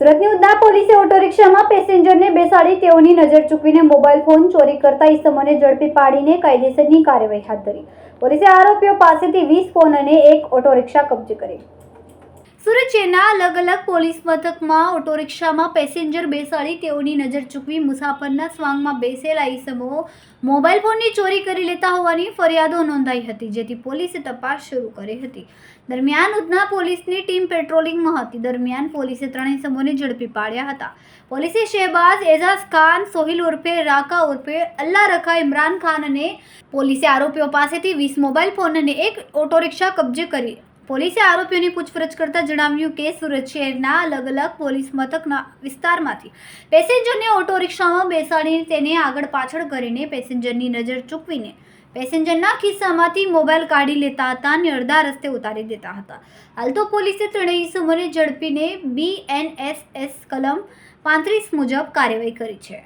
સુરતની ઉદ્દા પોલીસે ઓટો રિક્ષામાં પેસેન્જરને બેસાડી તેઓની નજર ચૂકવીને મોબાઈલ ફોન ચોરી કરતા ઇસમોને ઝડપી પાડીને કાયદેસરની કાર્યવાહી હાથ ધરી. પોલીસે આરોપીઓ પાસેથી વીસ ફોન અને એક ઓટો રિક્ષા કબજે કરી. સુરત અલગ અલગ પોલીસ મથકમાં ઓટો રિક્ષામાં પેસેન્જર બેસાડી તેઓની નજર ચૂકવી મુસાફરના સ્વાંગમાં બેસેલા ઈસમો મોબાઈલ ફોનની ચોરી કરી લેતા હોવાની ફરિયાદો નોંધાઈ હતી, જેથી પોલીસે તપાસ શરૂ કરી હતી. દરમિયાન ઉધના પોલીસની ટીમ પેટ્રોલિંગમાં હતી. દરમિયાન પોલીસે ત્રણેય સમૂહને ઝડપી પાડ્યા હતા. પોલીસે શહેબાઝ, એઝાઝ ખાન, સોહિલ ઉર્ફે રાકા ઉર્ફે અલ્લા રખા ઇમરાન ખાન અને પોલીસે આરોપીઓ પાસેથી વીસ મોબાઈલ ફોન અને એક ઓટો રિક્ષા કબજે કરી પોલીસે આરોપીઓની પૂછપરછ કરતા જણાવ્યું કે સુરત શહેરના અલગ અલગ પોલીસ મથકના વિસ્તારમાંથી પેસેન્જરને ઓટો રિક્ષામાં બેસાડીને તેને આગળ પાછળ કરીને પેસેન્જરની નજર ચૂકવીને પેસેન્જરના ખિસ્સામાંથી મોબાઈલ કાઢી લેતા હતા અને અડધા રસ્તે ઉતારી દેતા હતા. હાલ તો પોલીસે ત્રણેય ઇસમોને ઝડપીને બી એન એસ એસ કલમ પાંત્રીસ મુજબ કાર્યવાહી કરી છે.